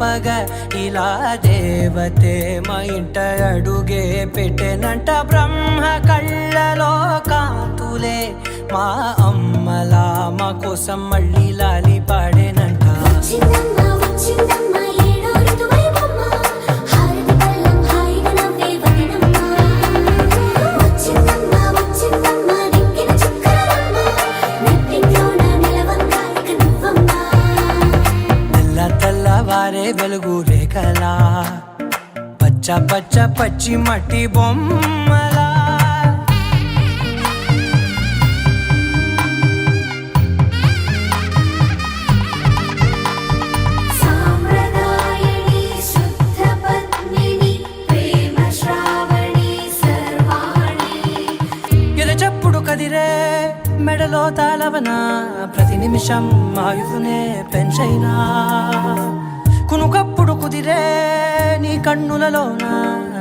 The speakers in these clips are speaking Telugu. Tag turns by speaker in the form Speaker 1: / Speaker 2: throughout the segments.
Speaker 1: పంపగ ఇలా దేవతే మా ఇంట అడుగే పెట్టెనంట బ్రహ్మ కళ్ళలో కాంతులే. మా అమ్మలా మా కోసం మళ్ళీ లాలి పాడేనంట తెల్లవారే వెలుగు రేఖలా. పచ్చ పచ్చ పచ్చి మట్టి బొమ్మలా. కదిరే మెడలో తాళవన ప్రతి నిమిషం ఆయుధునే పెంచైనా. కునుకప్పుడు కుదిరే నీ కన్నులలోన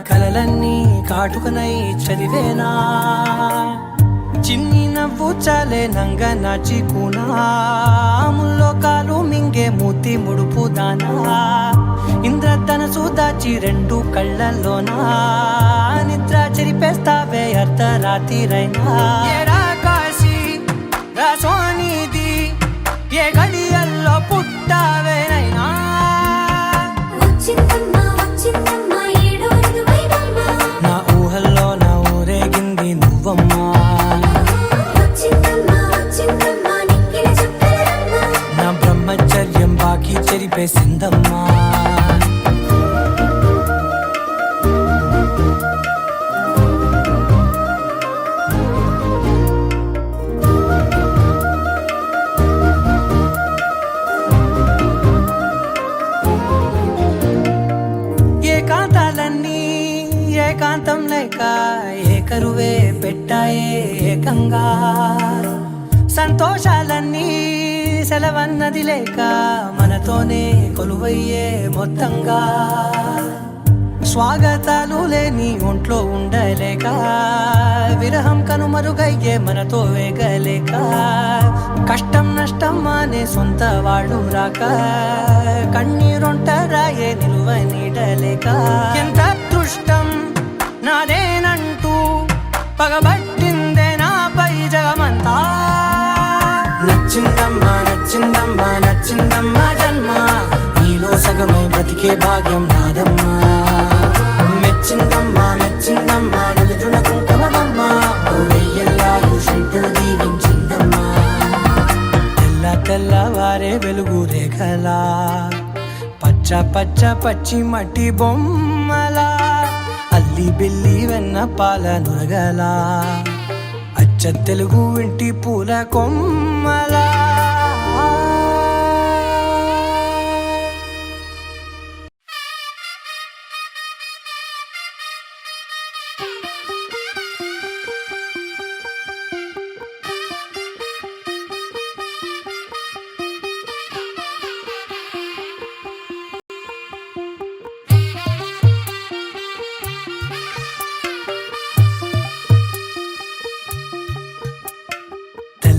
Speaker 1: కలలన్నీ కాటుకనై చదివేనా? చిన్ని నవ్వు చాలే నంగ నాచి కూనాముల్లో కాలు మింగే మూతి ముడుపు దానా ఇంద్రధనసు దాచి రెండు కళ్ళల్లోనా? నిద్ర చెరిపేస్తావే అర్ధరాత్రిరైనా? ఏరా కాశీ రా ఏ గడియల్లో లేక ఏకరువే పెట్టాయే ఏకంగా. సంతోషాలన్నీ సెలవన్నది లేక మనతోనే కొలువయ్యే మొత్తంగా. స్వాగతాలు లేని ఒంట్లో ఉండలేక విరహం కనుమరుగయ్యే మనతో వేగలేక కష్టం నష్టం అనే సొంత వాళ్ళు రాక కన్నీరొంటరాయే నిలువ నీడలేక ఎంత అదృష్టం పగబట్టిందే నాపై జగమంతా. నచ్చిందమ్మా నచ్చిందమ్మా నచ్చిందమ్మా జన్మ. నీలో సగమై బ్రతికే భాగ్యం నాదమ్మా. మెచ్చిందమ్మా మెచ్చిందమ్మా నిలుచున కుంకుమమ్మా వెయ్యల్లాగు శంకులు దీవించిందమ్మా. తెల్ల తెల్లవారే వెలుగు రేఖలా. పచ్చ పచ్చ పచ్చి మట్టి బొమ్మలా. అల్లి బిల్లి వెన్న పాల నురగలా. అచ్చ తెలుగు ఇంటి పూల కొమ్మలా.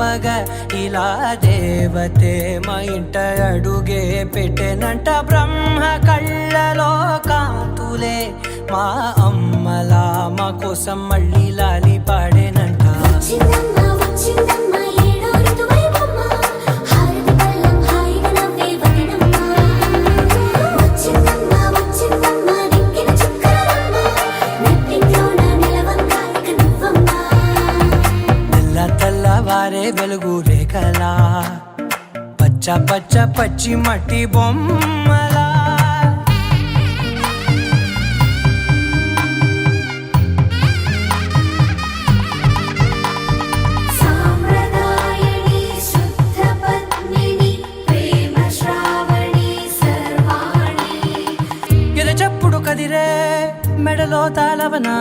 Speaker 1: చెప్పగ ఇలా దేవతే మా ఇంట అడుగే పెట్టెనంట బ్రహ్మ కళ్ళలో కాంతులే. మా అమ్మలా మా కోసం మళ్ళీ లాలి పాడేనంట.
Speaker 2: వచ్చిందమ్మా
Speaker 1: బొమ్మలా. పచ్చ పచ్చ పచ్చి మట్టి బొమ్మలా. కదిరే మెడలో తాళవనా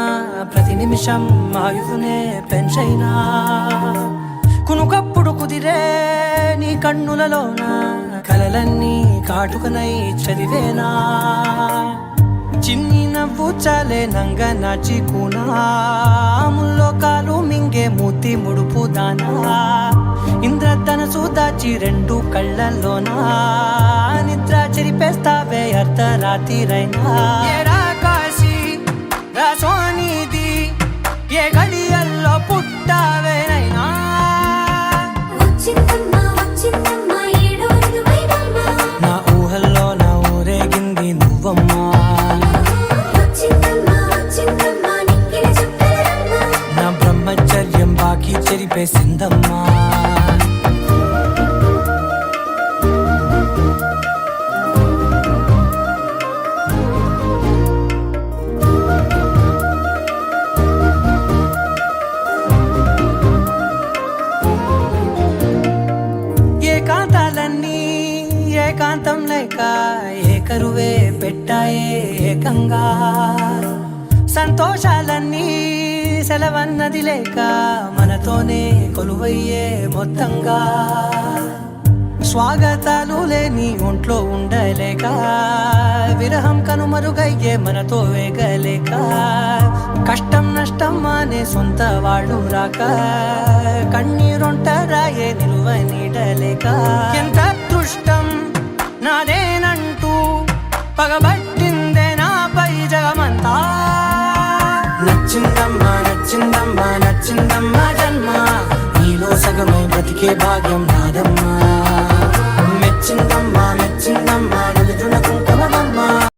Speaker 1: ప్రతి నిమిషం ఆయువునే పెంచైనా. కన్నులలోన? కలలన్నీ కాటుకనై చదివేనా? చిన్ని నవ్వు చాలే నంగ నాచి ముల్లోకాలు మింగే మూతి ముడుపు దానా ఇంద్రధనసు దాచి రెండు కళ్ళల్లోనా? నిద్ర చెరిపేస్తావే అర్ధరాత్రిరైనా? ఏరా కాశీ రా ఏ గడి లేక ఏకరువే పెట్టాయే ఏకంగా. సంతోషాలన్నీ సెలవన్నది లేక మనతోనే కొలువయ్యే మొత్తంగా. స్వాగతాలు లేని ఒంట్లో ఉండలేక విరహం కనుమరుగయ్యే మనతో వేగలేక కష్టం నష్టం అనే సొంత వాళ్ళు రాక కన్నీరొంటరాయే నిలువ నీడలేక ఎంత అదృష్టం నాదేనంటూ పగబట్టిందే నాపై జగమంతా. నచ్చిందమ్మా నచ్చిందమ్మా నచ్చిందమ్మా జన్మ. నీలో సగమై బ్రతికే భాగ్యం నాదమ్మా మెచ్చిందమ్మా మెచ్చిందమ్మా